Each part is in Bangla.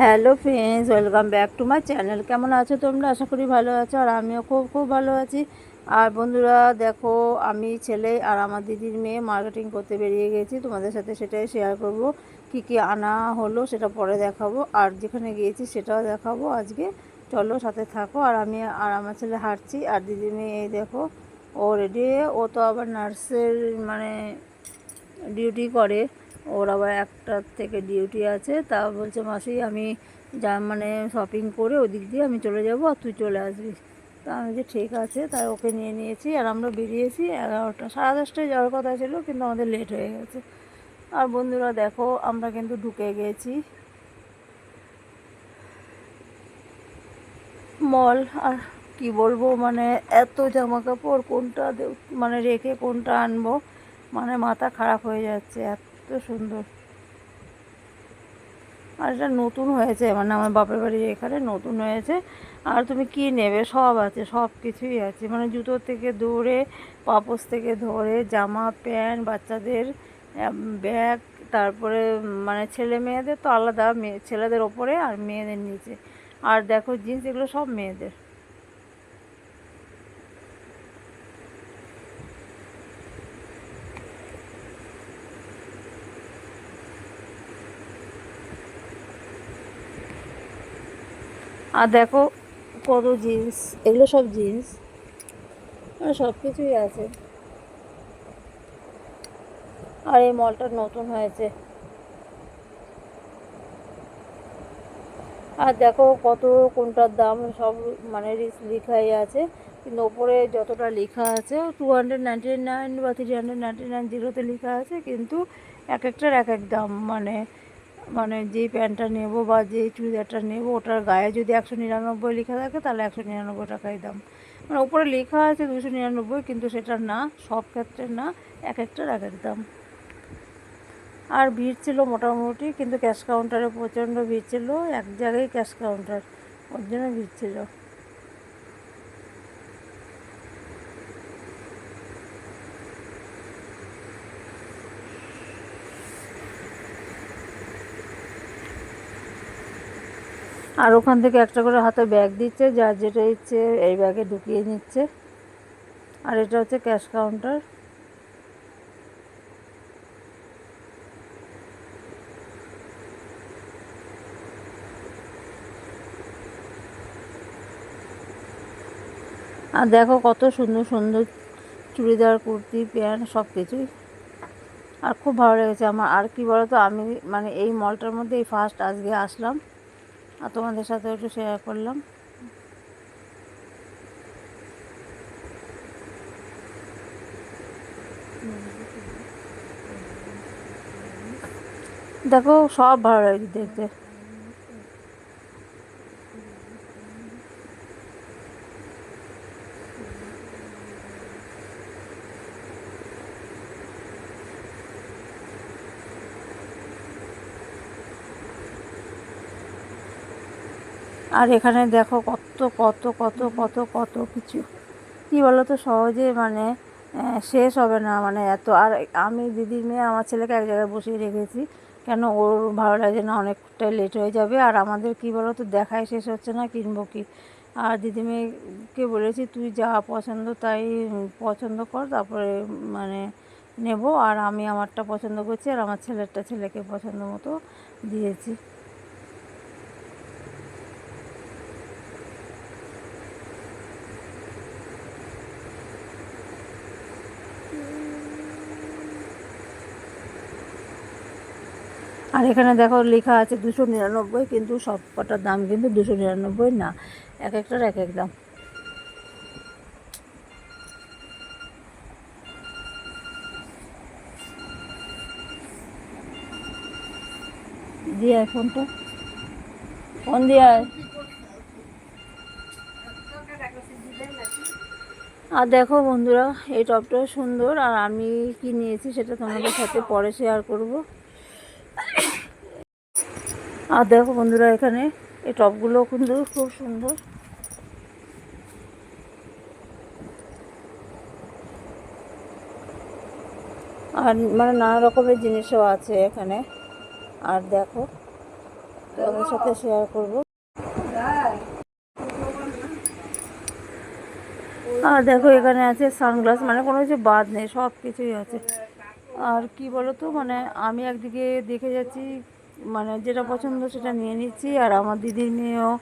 Hello friends welcome back to my channel কেমন আছো তোমরা? আশা করি ভালো আছো, আর আমিও খুব খুব ভালো আছি। আর বন্ধুরা, দেখো, আমি ছেলে আর আমার দিদির মেয়ে মার্কেটিং করতে বেরিয়ে গেছি। তোমাদের সাথে সেটাই শেয়ার করব। কি কি আনা হলো সেটা পরে দেখাবো। আর যেখানে গিয়েছি সেটাও দেখাবো আজকে। চলো সাথে থাকো। আর আমি আর আমার ছেলে হাঁটছি, আর দিদির মেয়ে দেখো, ও রেডি ও তো আবার নার্সের মানে ডিউটি করে। ওর আবার একটার থেকে ডিউটি আছে। তা বলছে, মাসি, আমি যা মানে শপিং করে ওদিক দিয়ে আমি চলে যাব আর তুই চলে আসবি। তা আমি যে ঠিক আছে। তাই ওকে নিয়ে নিয়েছি আর আমরা বেরিয়েছি। এগারোটা, সাড়ে দশটায় যাওয়ার কথা ছিল, কিন্তু আমাদের লেট হয়ে গেছে। আর বন্ধুরা, দেখো, আমরা কিন্তু ঢুকে গেছি। মল আর কি বলব মানে এত জামা কাপড় কোনটা মানে রেখে কোনটা আনব মানে মাথা খারাপ হয়ে যাচ্ছে এত। সুন্দর। আর এটা নতুন হয়েছে মানে আমার বাপের বাড়ির এখানে নতুন হয়েছে। আর তুমি কি নেবে? সব আছে, সব কিছুই আছে। মানে জুতোর থেকে ধরে পাপোস থেকে ধরে, জামা, প্যান্ট, বাচ্চাদের ব্যাগ, তারপরে মানে ছেলে মেয়েদের তো আলাদা, মেয়ে, ছেলেদের ওপরে আর মেয়েদের নিচে। আর দেখো, জিন্স এগুলো সব মেয়েদের। আর দেখো কত জিন্স এগুলো সব জিন্স আর সব কিছুই আছে। আর এই মলটা নতুন হয়েছে। আর দেখো কত, কোনটার দাম সব মানে লেখাই আছে। কিন্তু ওপরে যতটা লেখা আছে টু হান্ড্রেড নাইনটি নাইন বা থ্রি হান্ড্রেড নাইনটি নাইন জিরোতে লেখা আছে, কিন্তু এক একটার এক এক দাম মানে মানে যেই প্যান্টটা নেব বা যেই চুড়িদারটা নেব, ওটার গায়ে যদি একশো নিরানব্বই লেখা থাকে, তাহলে একশো নিরানব্বই টাকাই দাম। মানে ওপরে লেখা আছে দুশো নিরানব্বই, কিন্তু সেটা না, সব ক্ষেত্রে না, এক একটার এক এক দাম। আর ভিড় ছিল মোটামুটি, কিন্তু ক্যাশ কাউন্টারে প্রচণ্ড ভিড় ছিল, এক জায়গায় ক্যাশ কাউন্টার, ওর জন্য ভিড় ছিল। আর ওখান থেকে একটা করে হাতে ব্যাগ দিচ্ছে যার যেটা ইচ্ছে এই ব্যাগে ঢুকিয়ে নিচ্ছে। আর এটা হচ্ছে ক্যাশ কাউন্টার। আর দেখো কত সুন্দর সুন্দর চুড়িদার, কুর্তি, প্যান্ট সব কিছুই আর খুব ভালো লেগেছে আমার। আর কি বলো তো আমি মানে এই মলটার মধ্যে এই ফার্স্ট আজকে আসলাম। আর তোমাদের সাথে একটু শেয়ার করলাম। দেখো সব ভালো লাগছে দেখতে। আর এখানে দেখো কত কত কত কত কত কিছু। কী বলো তো সহজে মানে শেষ হবে না মানে এত। আর আমি দিদির মেয়ে, আমার ছেলেকে এক জায়গায় বসিয়ে রেখেছি। কেন ওর ভালো লাগে না অনেকটাই লেট হয়ে যাবে। আর আমাদের কী বলো তো দেখাই শেষ হচ্ছে না, কিনবো কি? আর দিদি মেয়েকে বলেছি, তুই যা পছন্দ তাই পছন্দ কর, তারপরে মানে নেব। আর আমি আমারটা পছন্দ করছি, আর আমার ছেলেরটা ছেলেকে পছন্দ মতো দিয়েছি। আর এখানে দেখো লেখা আছে দুশো নিরানব্বই, কিন্তু সব কটার দাম কিন্তু দুশো নিরানব্বই না। এক একটার এক এক দাম। দিয়ে ফোনটা। ফোন দিয়ে আর দেখো বন্ধুরা, এই টপটাও সুন্দর, আর আমি কি নিয়েছি সেটা তোমাদের সাথে পরে শেয়ার করব। আর দেখো বন্ধুরা এখানে এই টপগুলো কিন্তু খুব সুন্দর। আর মানে নানা রকমের জিনিসও আছে এখানে। আর দেখো, তোমাদের সাথে শেয়ার করব। আর দেখো এখানে আছে সানগ্লাস মানে কোনো কিছু বাদ নেই সব কিছুই আছে। আর কি বলো তো মানে আমি একদিকে দেখে যাচ্ছি মানে যেটা পছন্দ সেটা নিয়ে নিচ্ছি, আর আমার দিদির মেয়েও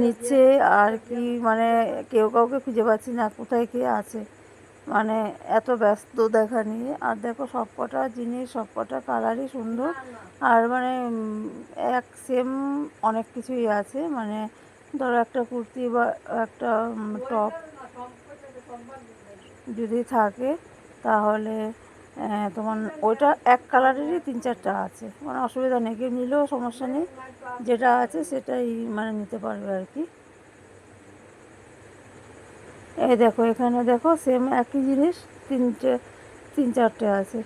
নিচ্ছে, আর কি মানে কেউ কাউকে খুঁজে পাচ্ছি না কোথায় কে আছে। মানে এত ব্যস্ত দেখা নিয়ে, আর দেখো সব কটা জিনিস সব কটা কালারই সুন্দর, আর মানে এক সেম অনেক কিছুই আছে। মানে ধরো একটা কুর্তি বা একটা টপ যদি থাকে, তাহলে তোমার ওইটা এক কালারেরই তিন চারটা আছে। মানে অসুবিধা নেই, কেউ নিলেও সমস্যা নেই। যেটা আছে সেটাই মানে নিতে পারবে আর কি। এই দেখো, এখানে দেখো সেম একই জিনিস, তিনটে, তিন চারটে আছে।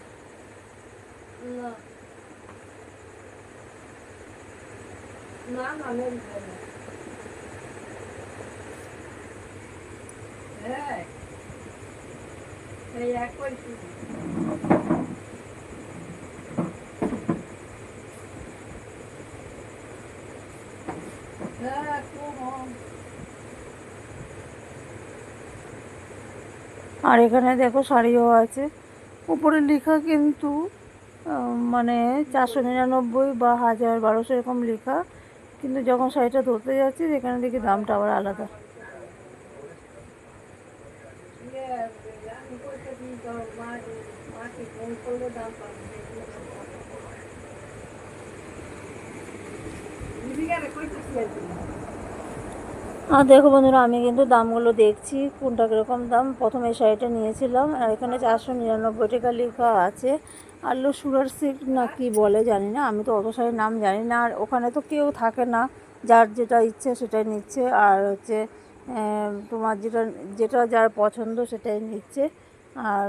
আর এখানে দেখো শাড়িও আছে। উপরে লেখা কিন্তু মানে চারশো নিরানব্বই বা হাজার বারোশো এরকম লেখা। কিন্তু যখন শাড়িটা ধরতে যাচ্ছি, সেখানে দেখি দামটা আবার আলাদা। আর দেখো বন্ধুরা, আমি কিন্তু দামগুলো দেখছি, কোনটা কীরকম দাম। প্রথমে শাড়িটা নিয়েছিলাম, আর এখানে চারশো নিরানব্বই টাকা লেখা আছে। আর লো সুরার সিল্ক না কি বলে জানি না, আমি তো অত শাড়ির নাম জানি না। আর ওখানে তো কেউ থাকে না, যার যেটা ইচ্ছে সেটাই নিচ্ছে। আর হচ্ছে তোমার যেটা যেটা যার পছন্দ সেটাই নিচ্ছে। আর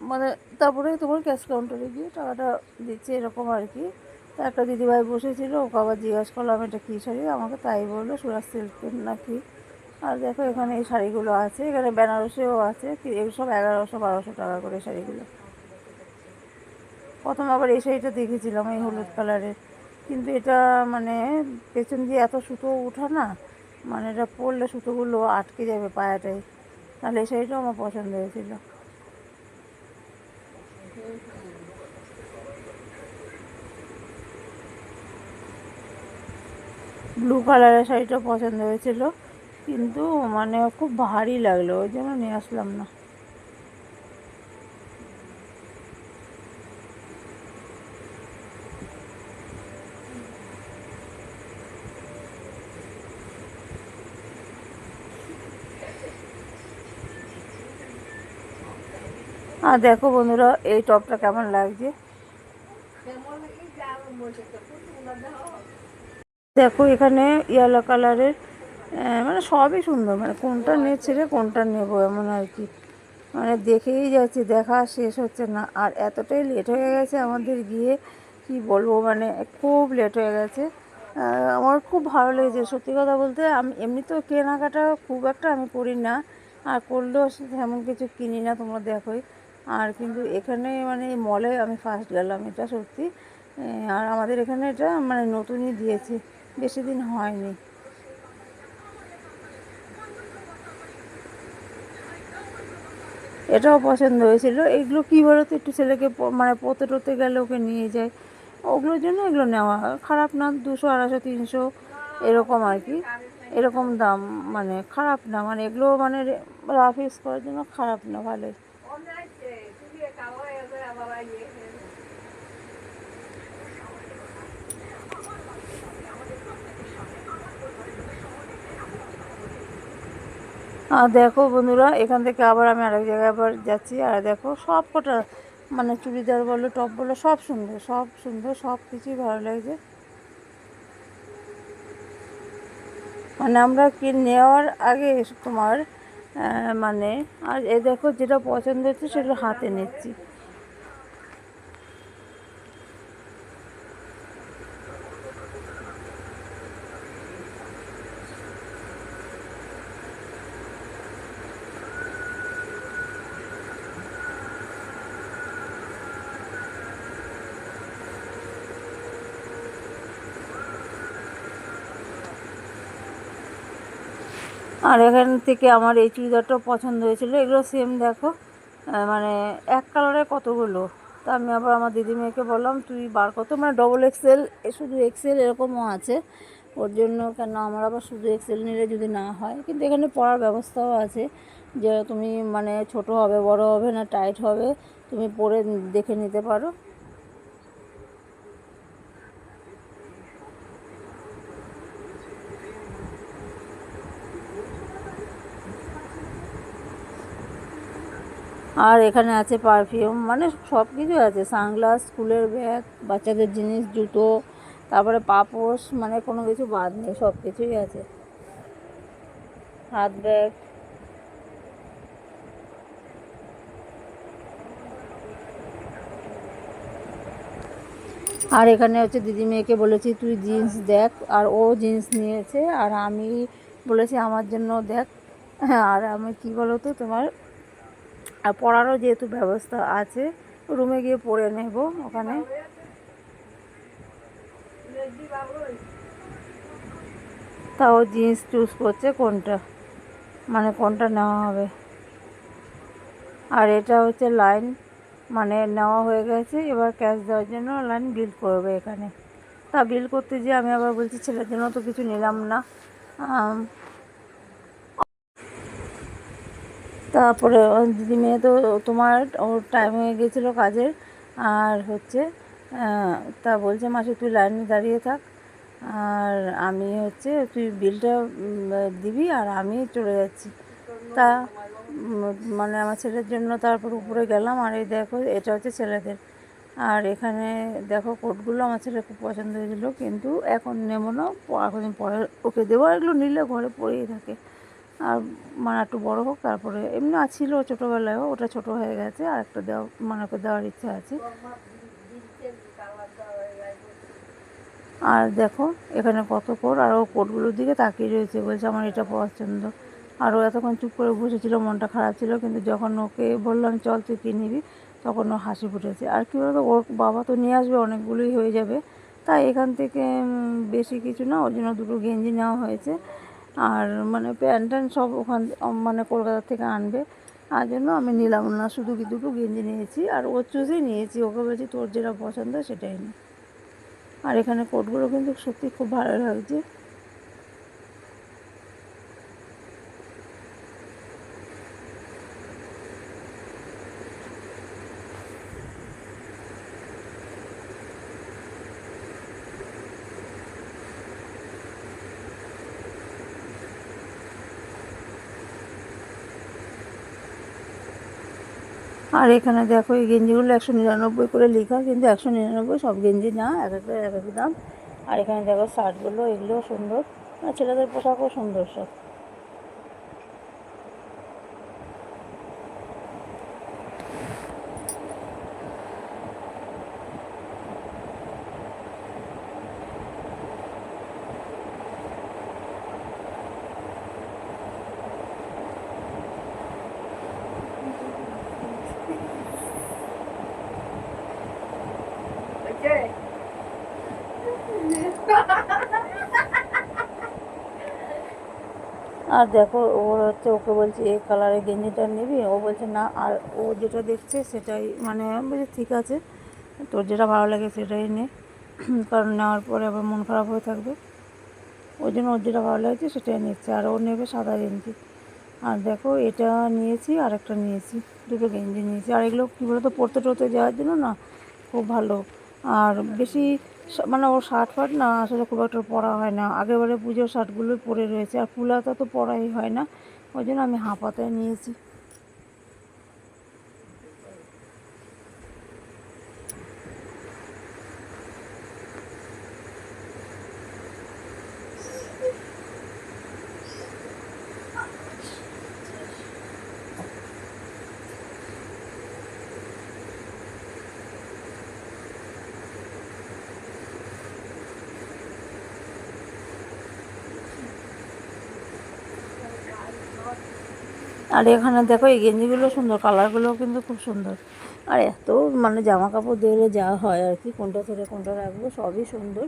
মানে তারপরে তোমার ক্যাশ কাউন্টারে গিয়ে টাকাটা দিচ্ছে, এরকম আর কি। তা একটা দিদিভাই বসেছিল ওকে আবার জিজ্ঞাসা করলাম এটা কী শাড়ি? আমাকে তাই বলল সুরাজ সিল্কের নাকি? আর দেখো এখানে এই শাড়িগুলো আছে, এখানে বেনারসিও আছে সব এগারোশো বারোশো টাকা করে শাড়িগুলো। প্রথম আবার এই শাড়িটা দেখেছিলাম, এই হলুদ কালারের। কিন্তু এটা মানে পেছন দিয়ে এত সুতো ওঠা না মানে এটা পরলে সুতোগুলো আটকে যাবে পায়াটায়। তাহলে এই শাড়িটাও আমার পছন্দ হয়েছিল। ব্লু কালারের শাড়িটা পছন্দ হয়েছিল। কিন্তু মানে খুব ভারী লাগল, ওই জন্য নিয়ে আসলাম না। আর দেখো বন্ধুরা, এই টপটা কেমন লাগছে? দেখো এখানে ইয়েলো কালারের মানে সবই সুন্দর মানে কোনটা নিচ্ছে রে কোনটা নেব এমন আর কি। মানে দেখেই যাচ্ছি, দেখা শেষ হচ্ছে না। আর এতটাই লেট হয়ে গেছে আমাদের গিয়ে, কি বলব মানে খুব লেট হয়ে গেছে। আমার খুব ভালো লেগেছে, সত্যি কথা বলতে আমি এমনিতেও কেনাকাটা খুব একটা আমি করি না। আর করলেও তেমন কিছু কিনি না, তোমরা দেখোই। আর কিন্তু এখানে মানে মলে আমি ফার্স্ট গেলাম, এটা সত্যি। আর আমাদের এখানে এটা মানে নতুনই দিয়েছে। বেশি দিন হয়নি। এটাও পছন্দ হয়েছিল। এগুলো কী বলো তো, একটু ছেলেকে মানে পড়তে টরতে গেলে ওকে নিয়ে যায়। ওগুলোর জন্য এগুলো নেওয়া। খারাপ না, দুশো, আড়াইশো, তিনশো, এরকম আর কি। এরকম দাম মানে খারাপ না। মানে এগুলো মানে রাফ ইউজ করার জন্য খারাপ না, ভালোই। আর দেখো বন্ধুরা, এখান থেকে আবার আমি আরেক জায়গায় আবার যাচ্ছি। আর দেখো সব কটা মানে চুড়িদার বলো, টপ বলো, সব সুন্দর সব সুন্দর, সব কিছুই ভালো লাগছে। মানে আমরা কি নেওয়ার আগে তোমার মানে আর এ দেখো যেটা পছন্দ হচ্ছে সেটা হাতে নিচ্ছি। আর এখান থেকে আমার এই চুড়িদারটাও পছন্দ হয়েছিল। এগুলো সেম দেখো। মানে এক কালারের কতগুলো? তা আমি আবার আমার দিদিমেয়েকে বললাম, তুই বার কত মানে ডবল এক্সেল শুধু এক্সেল এরকমও আছে। ওর জন্য কেন? আমার আবার শুধু এক্সেল নিলে যদি না হয়। কিন্তু এখানে পরার ব্যবস্থাও আছে। যে তুমি মানে ছোট হবে, বড় হবে না টাইট হবে, তুমি পরে দেখে নিতে পারো। আর এখানে আছে পারফিউম মানে সব কিছু আছে। সানগ্লাস স্কুলের ব্যাগ বাচ্চাদের জিনিস, জুতো, তারপরে পাপোশ মানে কোনো কিছু বাদ নেই সব কিছুই আছে। হাত ব্যাগ আর এখানে হচ্ছে দিদি মেয়েকে বলেছি, তুই জিন্স দেখ। আর ও জিন্স নিয়েছে, আর আমি বলেছি, আমার জন্য দেখ। হ্যাঁ আর আমি কি বলো তো তোমার? আর পড়ারও যেহেতু ব্যবস্থা আছে, রুমে গিয়ে পড়ে নেব ওখানে। তাও জিন্স চুজ করছে কোনটা মানে কোনটা নেওয়া হবে। আর এটা হচ্ছে লাইন মানে নেওয়া হয়ে গেছে, এবার ক্যাশ দেওয়ার জন্য লাইন বিল করবে এখানে। তা বিল করতে গিয়ে আমি আবার বলছি, ছেলের জন্য তো কিছু নিলাম না আম, তারপরে দিদি মেয়ে তো তোমার, ওর টাইম হয়ে গেছিল কাজের, আর হচ্ছে তা বলছে, মাসে, তুই লাইনে দাঁড়িয়ে থাক, আর আমি হচ্ছে, তুই বিলটা দিবি, আর আমি চলে যাচ্ছি। তা মানে আমার ছেলের জন্য তারপর উপরে গেলাম, আর এই দেখো, এটা হচ্ছে ছেলেদের। আর এখানে দেখো কোটগুলো আমার ছেলে খুব পছন্দ হয়েছিল, কিন্তু এখন নেব না এখন পরে ওকে দেবো, আর এগুলো নিলে ঘরে পড়েই থাকে। আর মানে একটু বড় হোক, তারপরে এমনি ছিল ছোটোবেলায়ও, ওটা ছোট হয়ে গেছে, আর একটা দেওয়া মানে ওকে দেওয়ার ইচ্ছা আছে। আর দেখো, এখানে কত কোট আর ও কোটগুলোর দিকে তাকিয়ে রয়েছে, বলছে আমার এটা পছন্দ। আর ও এতক্ষণ চুপ করে বসেছিল, মনটা খারাপ ছিল, কিন্তু যখন ওকে বললাম, চল তুই কি নিবি? তখন ও হাসি ফুটেছে। আর কী বলতো, ওর বাবা তো নিয়ে আসবে, অনেকগুলোই হয়ে যাবে। তাই এখান থেকে বেশি কিছু না, ওর জন্য দুটো গেঞ্জি নেওয়া হয়েছে। আর মানে প্যান্ট ট্যান্ট সব ওখান মানে কলকাতা থেকে আনবে। আর জন্য আমি নিলাম না, শুধু কি দুটো গেঞ্জি নিয়েছি। আর ওর চুজেই নিয়েছি, ওকে বলছি তোর যেটা পছন্দ সেটাই নি। আর এখানে কোটগুলো কিন্তু সত্যি খুব ভালো লাগছে। আর এখানে দেখো, এই গেঞ্জিগুলো একশো নিরানব্বই করে লেখা, কিন্তু একশো নিরানব্বই সব গেঞ্জি না, এক একটা এক এক দাম। আর এখানে দেখো শার্টগুলো এগুলোও সুন্দর। আর ছেলেদের পোশাকও সুন্দর সব। আর দেখো, ওর হচ্ছে ওকে বলছে, এই কালারের গেঞ্জিটা নিবি? ও বলছে, না। আর ও যেটা দেখছে সেটাই মানে বলছি, ঠিক আছে, তোর যেটা ভালো লাগে সেটাই নে। কারণ নেওয়ার পরে আবার মন খারাপ হয়ে থাকবে। ওই জন্য ওর যেটা ভালো লাগছে সেটাই নিচ্ছে। আর ও নেবে সাদা গেঞ্জি। আর দেখো, এটা নিয়েছি আর একটা নিয়েছি, দুটো গেঞ্জি নিয়েছি। আর এগুলো কী বলতো পরতে টড়তে যাওয়ার জন্য না খুব ভালো। আর বেশি মানে ওর শার্ট ফার্ট না, আসলে খুব একটা পরা হয় না। আগেবারে পুজোর শার্টগুলোই পরে রয়েছে, আর ফুলাতা তো পরাই হয় না। ওই জন্য আমি হাঁপাতায় নিয়েছি। আর এখানে দেখো, এই গেঞ্জিগুলো সুন্দর কালারগুলো কিন্তু খুব সুন্দর। আর এত মানে জামা কাপড় দিয়ে যা হয় আর কি, কোনটা ধরে কোনটা রাখব, সবই সুন্দর।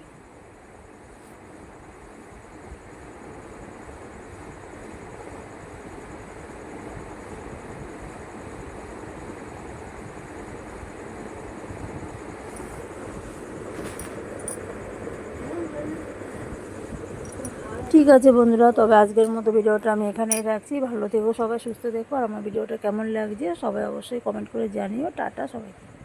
ঠিক আছে বন্ধুরা, তবে আজকের মতো ভিডিওটা আমি এখানেই রাখছি। ভালো থেকো সবাই, সুস্থ দেখো আর আমার ভিডিওটা কেমন লাগছে সবাই অবশ্যই কমেন্ট করে জানিও। টাটা সবাইকে।